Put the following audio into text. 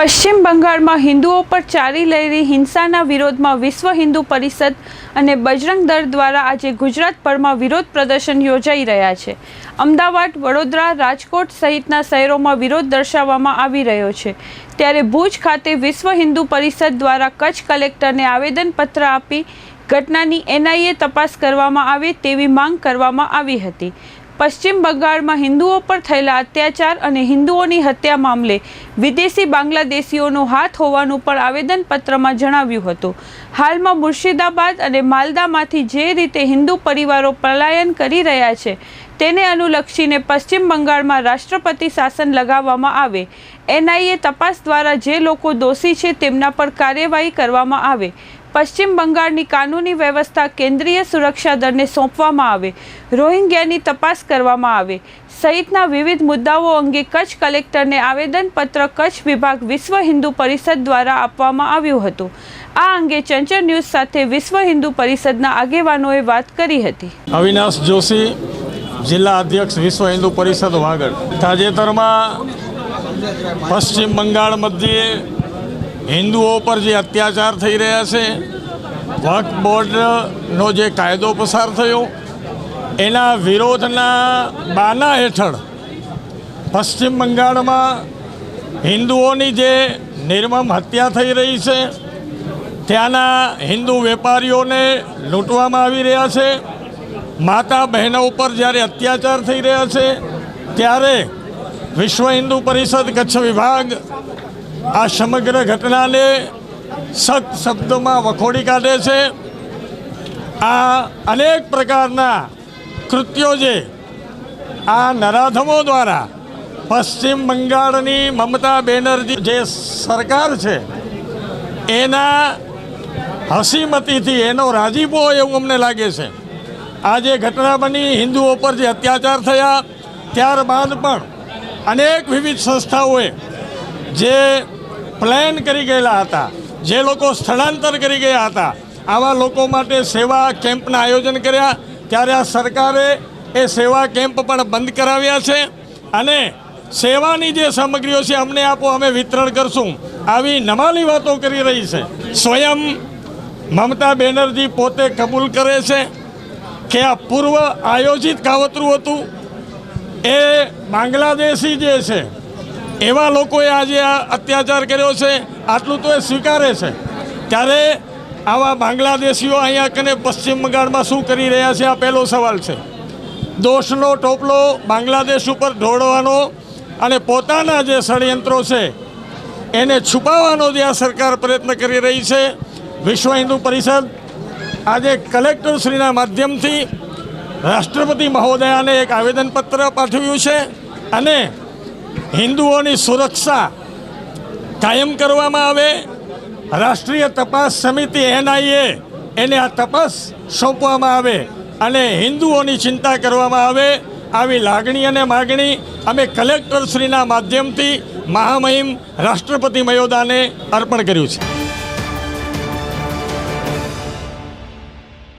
પશ્ચિમ બંગાળમાં હિન્દુઓ પર ચાલી રહેલી હિંસાના વિરોધમાં વિશ્વ હિન્દુ પરિષદ અને બજરંગ દળ દ્વારા આજે ગુજરાતભરમાં વિરોધ પ્રદર્શન યોજાઈ રહ્યા છે. અમદાવાદ, વડોદરા, રાજકોટ સહિતના શહેરોમાં વિરોધ દર્શાવવામાં આવી રહ્યો છે. ત્યારે ભુજ ખાતે વિશ્વ હિન્દુ પરિષદ દ્વારા કચ્છ કલેક્ટરને આવેદનપત્ર આપી ઘટનાની એનઆઈએ તપાસ કરવામાં આવે તેવી માંગ કરવામાં આવી હતી. પશ્ચિમ બંગાળમાં હિન્દુઓ પર થયેલા અત્યાચાર અને હિન્દુઓની હત્યા મામલે વિદેશી બાંગ્લાદેશીઓનો હાથ હોવાનું પણ આવેદનપત્રમાં જણાવ્યું હતું. હાલમાં મુર્શિદાબાદ અને માલદામાંથી જે રીતે હિન્દુ પરિવારો પલાયન કરી રહ્યા છે, તેને અનુલક્ષીને પશ્ચિમ બંગાળમાં રાષ્ટ્રપતિ શાસન લગાવવામાં આવે. એનઆઈએ તપાસ દ્વારા જે લોકો દોષી છે તેમના પર કાર્યવાહી કરવામાં આવે. પશ્ચિમ બંગાળની કાનૂની વ્યવસ્થા કેન્દ્રીય સુરક્ષા દળને સોંપવામાં આવે, રોહિંગ્યાની તપાસ કરવામાં આવે, સહિતના વિવિધ મુદ્દાઓ અંગે કચ્છ કલેક્ટરને આવેદનપત્ર કચ્છ વિભાગ વિશ્વ હિન્દુ પરિષદ દ્વારા આપવામાં આવ્યું હતું. આ અંગે ચંચળ ન્યૂઝ સાથે વિશ્વ હિન્દુ પરિષદના આગેવાનોએ વાત કરી હતી. અવિનાશ જોશી, જિલ્લા અધ્યક્ષ વિશ્વ હિન્દુ પરિષદ વાગડ. તાજેતરમાં પશ્ચિમ બંગાળ મધ્યે હિન્દુઓ પર જે અત્યાચાર થઈ રહ્યા છે વક્ફ બોર્ડનો જે કાયદો પસાર થયો, એના વિરોધના બાના હેઠળ પશ્ચિમ બંગાળમાં હિન્દુઓની જે નિર્મમ હત્યા થઈ રહી છે, ત્યાંના હિન્દુ વેપારીઓને લૂંટવામાં આવી રહ્યા છે, માતા બહેનો ઉપર જ્યારે અત્યાચાર થઈ રહ્યા છે, ત્યારે વિશ્વ હિન્દુ પરિષદ કચ્છ વિભાગ આ સમગ્ર ઘટનાને સત શબ્દોમાં વખોડી કાઢે છે. આ અનેક પ્રકારના કૃત્યો જે આ નરાધમો દ્વારા પશ્ચિમ બંગાળની મમતા બેનર્જી જે સરકાર છે, એના હસીમતીથી એનો રાજીપો એવું અમને લાગે છે. આ જે ઘટના બની, હિન્દુઓ પર જે અત્યાચાર થયા, ત્યારબાદ પણ અનેક વિવિધ સંસ્થાઓએ જે પ્લાન કરી ગયેલા હતા, જે લોકો સ્થળાંતર કરી ગયા હતા, આવા લોકો માટે સેવા કેમ્પના આયોજન કર્યા. ત્યારે આ સરકારે એ સેવા કેમ્પ પણ બંધ કરાવ્યા છે અને સેવાની જે સામગ્રીઓ છે, અમને આપો, અમે વિતરણ કરશું. આવી નમાલી વાતો કરી રહી છે. સ્વયં મમતા બેનર્જી પોતે કબૂલ કરે છે કે આ પૂર્વ આયોજિત કાવતરું હતું. એ બાંગ્લાદેશી જે છે એવા લોકોએ આજે આ અત્યાચાર કર્યો છે, આટલું તો એ સ્વીકારે છે. ત્યારે આવા બાંગ્લાદેશીઓ અહીંયા કને પશ્ચિમ બંગાળમાં શું કરી રહ્યા છે, આ પહેલો સવાલ છે. દોષનો ટોપલો બાંગ્લાદેશ ઉપર ઢોળવાનો અને પોતાના જે ષડયંત્રો છે, એને છુપાવવાનો જે આ સરકાર પ્રયત્ન કરી રહી છે, વિશ્વ હિન્દુ પરિષદ આજે કલેક્ટરશ્રીના માધ્યમથી રાષ્ટ્રપતિ મહોદયાને એક આવેદનપત્ર પાઠવ્યું છે અને હિન્દુઓની સુરક્ષા કાયમ કરવામાં આવે. રાષ્ટ્રીય તપાસ સમિતિ એનઆઈએ એને આ તપાસ સોંપવામાં આવે અને હિન્દુઓની ચિંતા કરવામાં આવે. આવી લાગણી અને માગણી અમે કલેક્ટરશ્રીના માધ્યમથી મહામહિમ રાષ્ટ્રપતિ મયોદાને અર્પણ કર્યું છે.